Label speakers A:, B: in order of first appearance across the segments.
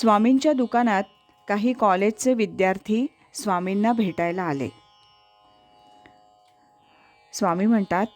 A: स्वामींच्या दुकानात काही कॉलेजचे विद्यार्थी स्वामींना भेटायला आले. स्वामी म्हणतात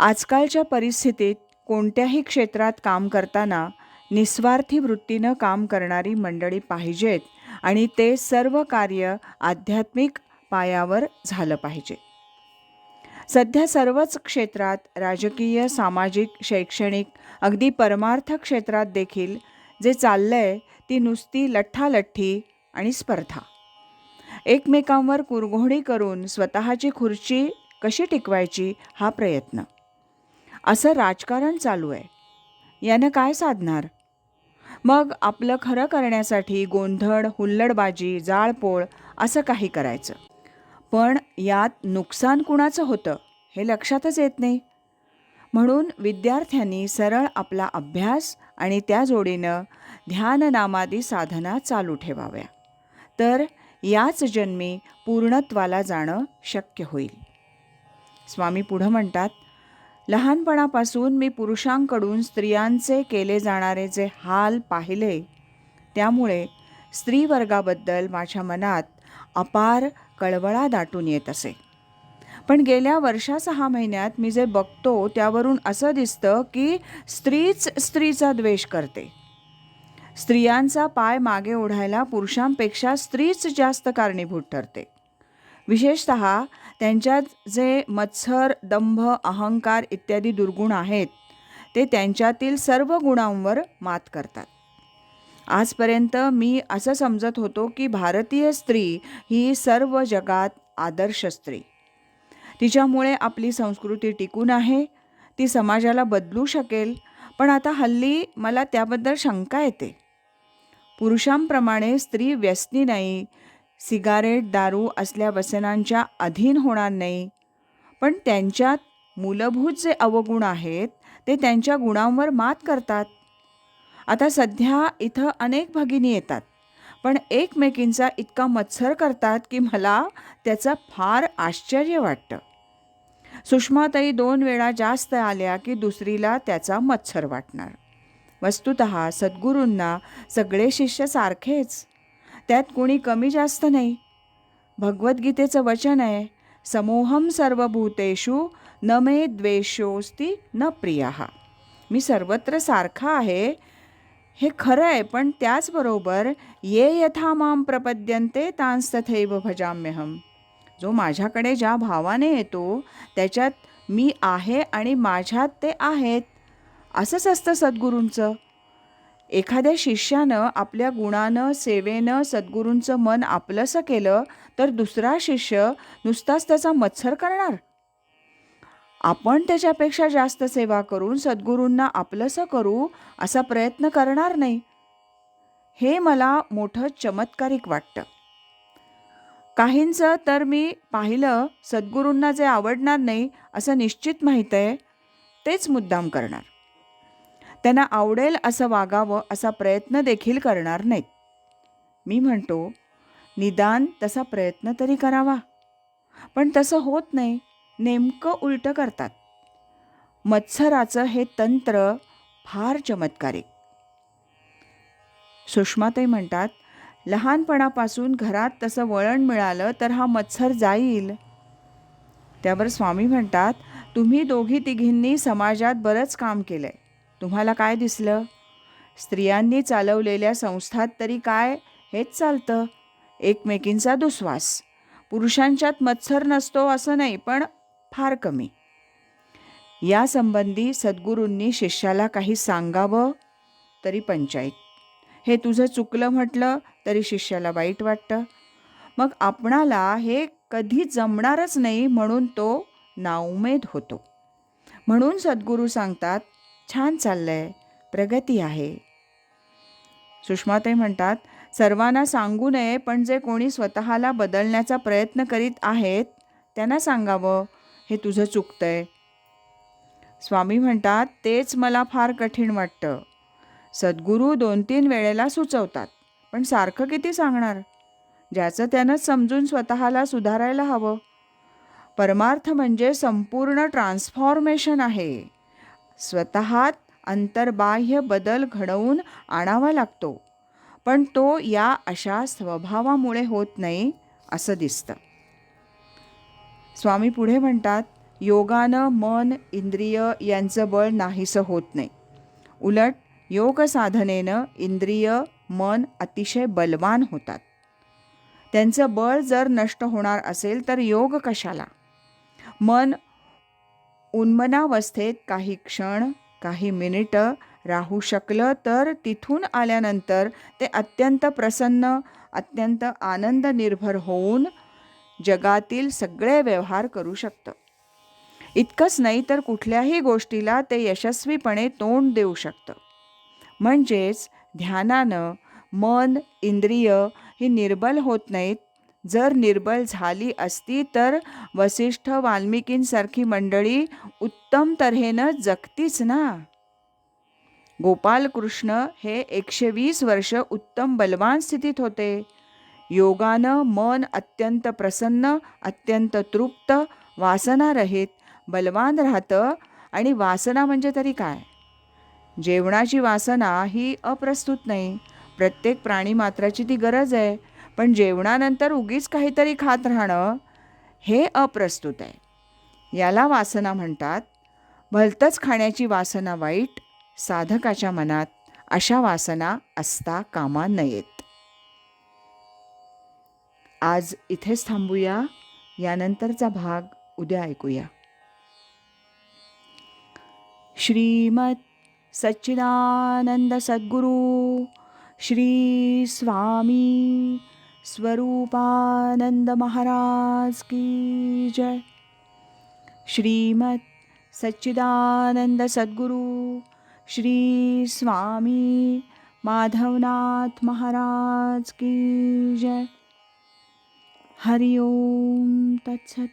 A: आजकालच्या परिस्थितीत कोणत्याही क्षेत्रात काम करताना निस्वार्थी वृत्तीनं काम करणारी मंडळी पाहिजेत आणि ते सर्व कार्य आध्यात्मिक पायावर झालं पाहिजे. सध्या सर्वच क्षेत्रात राजकीय सामाजिक शैक्षणिक अगदी परमार्थ क्षेत्रात देखील जे चाललंय ती नुसती लठ्ठालठ्ठी आणि स्पर्धा. एकमेकांवर कुरघोडी करून स्वतःची खुर्ची कशी टिकवायची हा प्रयत्न. असं राजकारण चालू आहे. यानं काय साधणार? मग आपलं खरं करण्यासाठी गोंधळ हुल्लडबाजी जाळपोळ असं काही करायचं. पण यात नुकसान कुणाचं होतं हे लक्षातच येत नाही. म्हणून विद्यार्थ्यांनी सरळ आपला अभ्यास आणि त्या जोडीनं ध्याननामादी साधना चालू ठेवाव्या. तर याच जन्मी पूर्णत्वाला जाणं शक्य होईल. स्वामी पुढं म्हणतात लहानपणापासून मी पुरुषांकडून स्त्रियांचे केले जाणारे जे हाल पाहिले त्यामुळे स्त्रीवर्गाबद्दल माझ्या मनात अपार कळवळा दाटून येत असे. पण गेल्या वर्षा सहा महिन्यात मी जे बघतो त्यावरून असं दिसतं की स्त्रीच स्त्रीचा द्वेष करते. स्त्रियांचा पाय मागे ओढायला पुरुषांपेक्षा स्त्रीच जास्त कारणीभूत ठरते. विशेषत त्यांच्यात जे मत्सर दंभ अहंकार इत्यादी दुर्गुण आहेत ते त्यांच्यातील सर्व गुणांवर मात करतात. आजपर्यंत मी असं समजत होतो की भारतीय स्त्री ही सर्व जगात आदर्श स्त्री. तिच्यामुळे आपली संस्कृती टिकून आहे. ती समाजाला बदलू शकेल. पण आता हल्ली मला त्याबद्दल शंका येते. पुरुषांप्रमाणे स्त्री व्यसनी नाही. सिगारेट दारू असल्या व्यसनांच्या अधीन होणार नाही. पण त्यांच्यात मूलभूत जे अवगुण आहेत ते त्यांच्या गुणांवर मात करतात. आता सध्या इथं अनेक भगिनी येतात. पण एकमेकींचा इतका मत्सर करतात की मला त्याचं फार आश्चर्य वाटतं. सुषमाताई दोन वेळा जास्त आल्या की दुसरीला त्याचा मत्सर वाटणार. वस्तुत सद्गुरूंना सगळे शिष्य सारखेच. त्यात कोणी कमी जास्त नाही. भगवद्गीतेचं वचन आहे समोहम सर्वभूतेषु न मे द्वेषोस्ती न प्रिया. मी सर्वत्र सारखा आहे हे खरं आहे पण त्याचबरोबर ये यथा माम प्रपद्यंते तांस्तथैव भजाम्यहम. जो माझ्याकडे ज्या भावाने येतो त्याच्यात मी आहे आणि माझ्यात ते आहेत. असंच असतं सद्गुरूंचं. एखाद्या शिष्यानं आपल्या गुणानं सेवेनं सद्गुरूंचं मन आपलंसं केलं तर दुसरा शिष्य नुसताच त्याचा मत्सर करणार? आपण त्याच्यापेक्षा जास्त सेवा करून सद्गुरूंना आपलंसं करू असा प्रयत्न करणार नाही. हे मला मोठं चमत्कारिक वाटतं. काहींचं तर मी पाहिलं सद्गुरूंना जे आवडणार नाही असं निश्चित माहीत आहे तेच मुद्दाम करणार. त्यांना आवडेल असं वागावं असा प्रयत्न देखील करणार नाहीत. मी म्हणतो निदान तसा प्रयत्न तरी करावा. पण तसं होत नाही. नेमकं उलटं करतात. मत्सराचं हे तंत्र फार चमत्कारिक. सुषमाताई म्हणतात लहानपणापासून घरात तसं वळण मिळालं तर हा मत्सर जाईल. त्यावर स्वामी म्हणतात तुम्ही दोघी तिघींनी समाजात बरंच काम केलं आहे तुम्हाला काय दिसलं? स्त्रियांनी चालवलेल्या संस्थात तरी काय? हेच चालतं. एकमेकींचा दुस्वास. पुरुषांच्यात मत्सर नसतो असं नाही पण फार कमी. यासंबंधी सद्गुरूंनी शिष्याला काही सांगावं? तरी पंचायत. हे तुझं चुकलं म्हटलं तरी शिष्याला वाईट वाटतं. मग आपणाला हे कधी जमणारच नाही म्हणून तो नाउमेद होतो. म्हणून सद्गुरू सांगतात छान चाललंय प्रगती आहे. सुषमाताई म्हणतात सर्वांना सांगू नये पण जे कोणी स्वतःला बदलण्याचा प्रयत्न करीत आहेत त्यांना सांगावं. हे तुझं चुकतं आहे स्वामी म्हणतात तेच मला फार कठीण वाटतं. सद्गुरू दोन तीन वेळेला सुचवतात पण सारखं किती सांगणार? ज्याचं त्यानंच समजून स्वतःला सुधारायला हवं. परमार्थ म्हणजे संपूर्ण ट्रान्सफॉर्मेशन आहे. स्वतःत अंतर्बाह्य बदल घडवून आणावा लागतो पण तो या अशा स्वभावामुळे होत नाही असं दिसतं. स्वामी पुढे म्हणतात योगानं मन इंद्रिय यांचं बळ नाहीसं होत नाही. उलट योग साधनेनं इंद्रिय मन अतिशय बलवान होतात. त्यांचं बळ जर नष्ट होणार असेल तर योग कशाला? मन उन्मनावस्थेत काही क्षण काही मिनिटं राहू शकलं तर तिथून आल्यानंतर ते अत्यंत प्रसन्न अत्यंत आनंद निर्भर होऊन जगातील सगळे व्यवहार करू शकतं. इतकंच नाही तर कुठल्याही गोष्टीला ते यशस्वीपणे तोंड देऊ शकतं. म्हणजेच ध्यानानं मन इंद्रिय ही निर्बल होत नाहीत. जर निर्बल झाली असती तर वसिष्ठ वाल्मिकींसारखी मंडळी उत्तम तऱ्हेनं जगतीच ना. गोपालकृष्ण हे एकशे वीस वर्ष उत्तम बलवान स्थितीत होते. योगानं मन अत्यंत प्रसन्न अत्यंत तृप्त वासनारहित बलवान राहतं. आणि वासना म्हणजे तरी काय? जेवणाची वासना ही अप्रस्तुत नाही. प्रत्येक प्राणीमात्राची ती गरज आहे. पण जेवणानंतर उगीच काहीतरी खात राहणं हे अप्रस्तुत आहे. याला वासना म्हणतात. भलतंच खाण्याची वासना वाईट साधकाच्या मनात अशा वासना असता कामा नयेत. आज इथेच थांबूया. यानंतरचा भाग उद्या ऐकूया. श्रीमत सच्चिदानंद सद्गुरु श्री स्वामी स्वरूपानंद महाराज की जय. श्रीमत सच्चिदानंद सद्गुरु श्री स्वामी माधवनाथ महाराज की जय. हरि ओम तत्सत